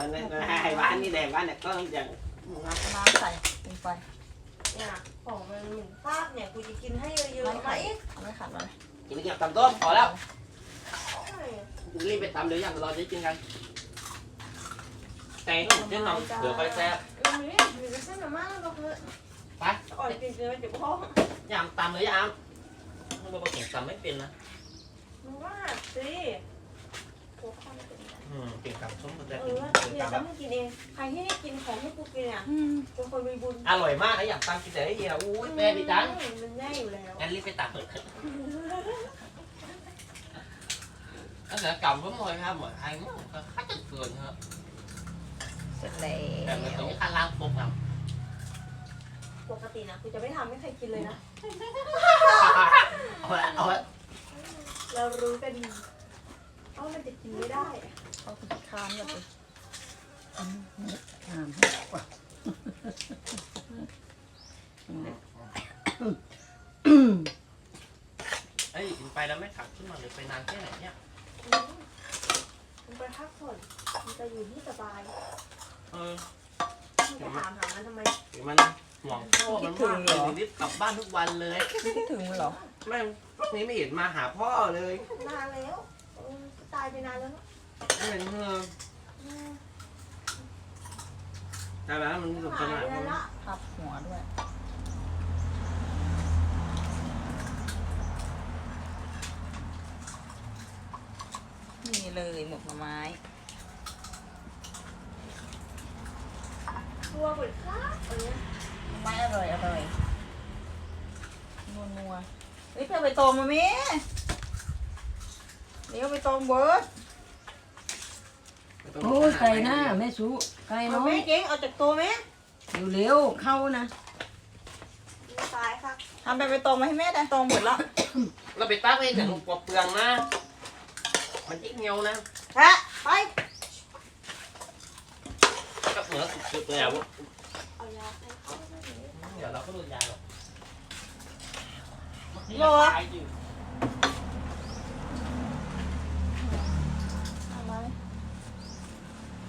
มันให้บ้านนี่แดงบ้านเนี่ยก็ต้องอย่างน้ำน้ำใส่ลงไปเนี่ยของมันเหมือนภาพเนี่ยกูจะกินให้เยไม่อะๆไหมไข่เอาไม่ขัดเลยกินกับตำต้มพอแล้วใช่รีบไปตำเดี๋ยวอย่างเราจะกินกันแต่งเดี๋ยวน้องเดี๋ยวค่อยแซ่บเราไม่ได้อยู่ในเส้นหนามากหรอกเลยไปอ่อนกินเกินเดี๋ยวพ่อยำตำเลยยำมันบอกว่าเก่งตำไม่เป็นนะมึงว่าสิโอ้ข้าวไม่เป็นไรอืมเก่งตำส้มแต่เอ เก่งอเนี่ยตำถ้ามึงกินเอง ใครที่ได้กินของที่กูกินเนี่ยอืมเป็นคนมีบุญอร่อยมากนะอยากตำกินแต่ให้เฮียอุ้ยแม่ดีจังมันแน่อยู่แล้วงั้นรีบไปตำเลยก็เสือกำก็มอยครับเหมือนไอ้มั่งก็คัดจนเกินครับเสร็จแล้แต่มันตรงวนี้ข้างล่างปุ๊บครับปกตินะกูจะไม่ทำให้ใครกินเลยนะเอาละเอาละเรารู้กันดีว่ามันจะกินไม่ได้เอาขี้คานแบบ นี้งามให้กว่าเอ้ยกินไปแล้วไม่ขับขึ้นมาเลยไปนานแค่ไหนเนี่ยมึงไปพักผ่อนมึงจะอยู่ที่สบายเออมึงจะถามหามันทำไมเดี๋ยวมันห่วงพ่อมันมากเลยรีบกลับบ้านทุกวันเลยไม่คิดถึงมันเหรอแม่งพวกนี้ไม่เห็นมาหาพ่อเลยนานแล้วเออตายไปนานแล้วเนอะ ไม่เห็นเธออืม แต่แล้วมันสนุกสหายนานไปแล้วละทับหัวด้วย นี่เลยหมกหน่อไม้ตัวเปิดค้าเออหน่อไม้อร่อยอร่อยนัวนัวๆเฮ้ยเพื่อนไปตองมาไหมเดี๋ยวไปตองเบิร์ด โอ้ยไก่หน้าแม่สูไก่เอาน้อแม่ยเก่งเอาจากตัวแม่เร็วๆเข้านะมึงตายค่ะทำไปไปตองมาให้แม่ได้ตองหมดแล้วเราไปตั้งไว้แต่ลงปลเปลืองนะ มันยิ่งเงียวนะฮะไปก็เหนือสุดๆเลยอะเอายาให้เขาไม่ได้เดี๋ยวเราก็โดนยาหรอกหรอตายอยู่ เอาไหม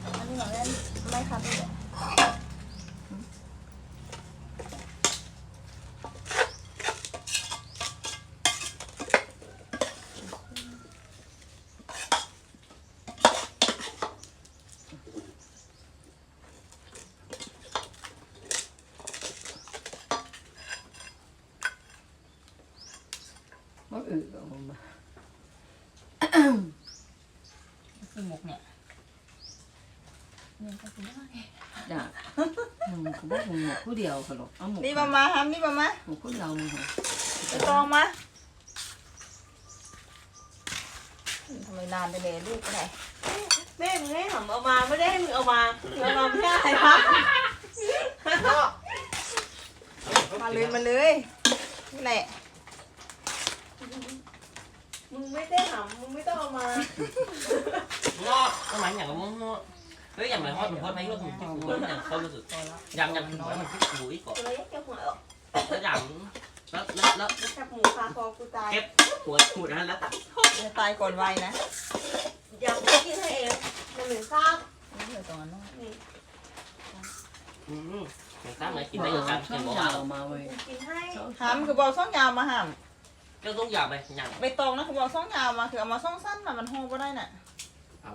อันนี้เหรอแม่ไม่ คัดเลยเหรอบ่เออเอามา คือหมกเนี่ย เนี่ยก็คือว่าไงจ้ะมึงก็บ่คงหมกผู้เดียวเขาหรอกเอาหมกนี่มามาฮัมนี่มามาหมกผู้เดียวมึงเหรอไปตองมาทำไมนานไปเลยลูกไปไหนแม่มึงให้หำเอามาไม่ได้ให้มึงเอามาเอามาไม่ได้อะไรคะมาเลยมาเลยนี่แหละมึงไม่ได้หำมึงไม่ต้องเอามา งอทำไมอย่างกับมึงงอ เฮ้ยอย่างไรฮอดมันฮอดไหมก็ถึงที่กูอย่างเขารู้สึกอย่างอย่างหัวมันที่กูอีกก่อนตัวเล็กแกหัวออกแล้วอย่างแล้วแล้วแล้วจับหมูคาคอกูตายเก็บหัวหูนั้นแล้วตัดจะตายก่อนวัยนะอยากให้กินให้เองมันเหมือนข้าวนี่เลยตรงนั้นเนอะนี่อืมอย่างตั้งไหนกินได้อย่างกันช่อกินงบอกยาว่าวมาเว้ยกูกินให้หามคือบอกซ่องยาวมาหามเจ้าต้องอยากไปอย่างใบตองนะคือบอกซ่องยาวมาคือเอามาซ่องสั้นมามันโฮก็ได้น่ะอ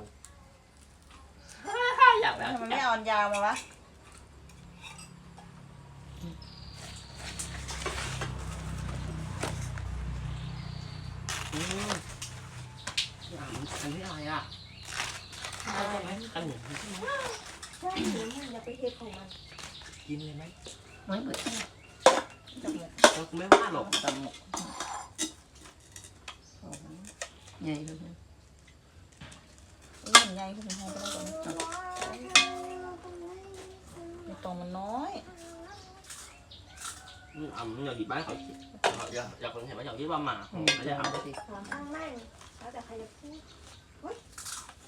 ยากแบบทำไมไม่เอาอันยาวมาวะอืมอันนี้อะไรอะขนมใช่หรือมึงอย่าไปเฮ็ดของมันกินเลยไหมไม่เปิดจับหมกเราไม่ว่าหรอกจับหมกใหญ่เลย นี่มันใหญ่ขึ้นโฮก็ได้ก่อนใบตองมันน้อยอ่ำอย่าหยิบบ้านเขาอย่าอย่าคนเห็นว่าอย่างที่ว่ามาอืมไม่ได้เอาเอาสิหอมอ้างแม่งแล้วแต่ใครจะพูดเฮ้ย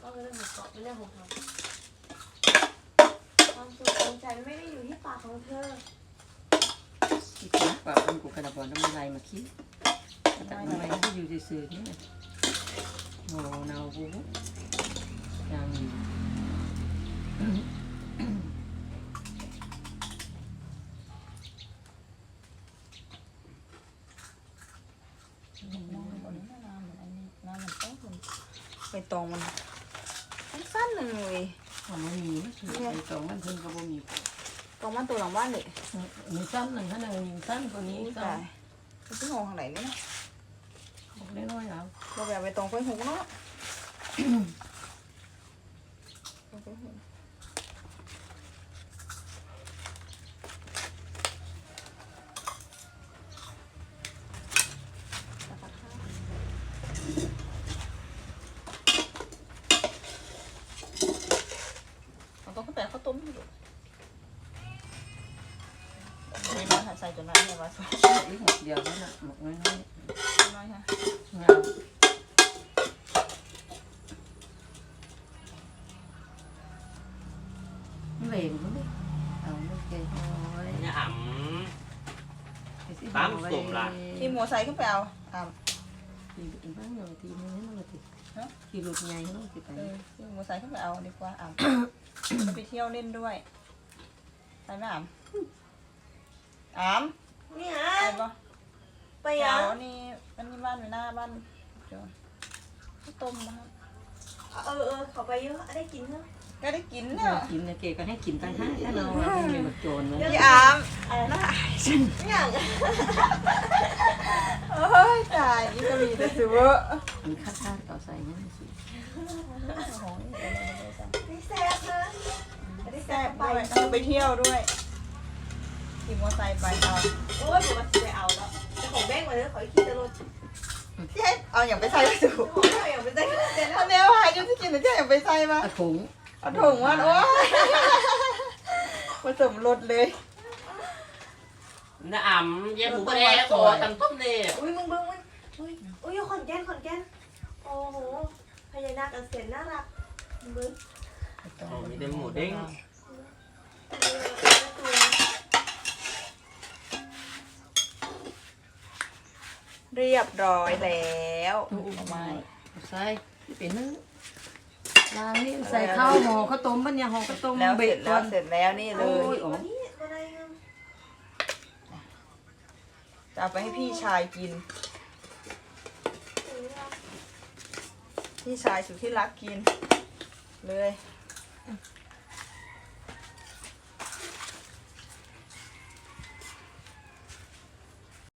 ก็เรื่องของเกาะไม่เรื่องของเขาความสุขความใจไม่ได้อยู่ที่ปากของเธอ คิดนะว่าคนกูกระดาบอลน้ำลายมาคิดแต่ทำไมที่อยู่ซื่อๆนี่โมนาวกูยังน้ำมันน้ำ ไปตองมันสั้นๆหนึ่งเลยเอามันมีไอ้สองมันเพิ่นก็บ่มีตองมันตัวหลังบ้านเลยมีสั้นหนึ่งขนาดมีสั้นกว่านี้นี่ก็ตายไปซื้อของทางไหนเนี่ยบอกได้น้อยเอาเราแบบไปตองไปหูเนาะตองไปหูเราต้องเข้าไปข้าวต้มให้ดูไม่มาใส่จนน้ำเนี่ยมาใส่ อีกหมดเดียวนั่นน่ะหมดน้อย น้อยค่ะ ๆเอาเหลวมันดิเอาไม่เก่งโอ้ย เนี่ยอ่ ที่ ปั๊มสมละที่มัวใส่ขึ้นไปเอาอ่าทีอีกบ้างหน่อยทีนี้ให้มันติฮะทีรถใหญ่ให้มันติดไปเออที่มัวใส่ขึ้นไปเอาดีกว่าอ่าจะไปเที่ยวเล่นด้วยไปไหมอ่ามอาม เนี่ยไปปะไปเดี๋ยัยงวนี่มันมีบ้านไว้หน้าบ้านเดี๋ยวข้าวต้มมาครับเออเออเขาไปเยอะได้กินเนอะก็ได้กินเนี่เนี่ยยกินนะเก๋ก็ให้กินตั้งห้าถ้าเราไม่มีบักโจรนะพี่อามอะไรนะน่าอย่างเอ้ยตายนี่ก็มีแต่ซื้อมันคัดค้านต่อใส่นั่นสินี่แซ่บนะได้แซ่แซ่บบไปด้วยแล้วก็ไปเที่ยวด้วย ขี่มอเตอร์ไซค์ไปเอาโอ้ยผมว่าจะไปเอาแล้วแต่ของแบงค์มาเลยขอขี่ตลอดเจ๊เอาอย่างไปใส่ไปถูกของเราอย่างไปได้เสร็จแล้วอันเนี้ยหายจนที่กินแต่เจ๊อย่างไปใส่มาอะถุงเอาถุงมันโอ้ยผสมรสเลยำเนี่ยอ่ำเยี่ยมหมูกระแดโอ้ตำต้มเลยอุ้ยมึงเบิ้งมันอุ้ยอุ้ยขอนแก่นขอนแก่นโอ้โหพญานาคอันเสียนน่ารักมึงเบิ้งโอ้มีแต่หมูเด้ง เรียบร้อยแล้วโอ้เอาไม่ไม้ใส่เป็นนึงล้างนี่ใส่ข้าวห่อข้าวต้มปัญญาห่อข้าวต้มแล้วเสเบ็ร็ดจก่แล้อวนเสร็จแล้วนี่เลโอ้ยยอ๋อวันนี้ตัวอะไรอะจะเอาไปให้พี่ชายกิน พี่ชายสุดที่รักกิน เลย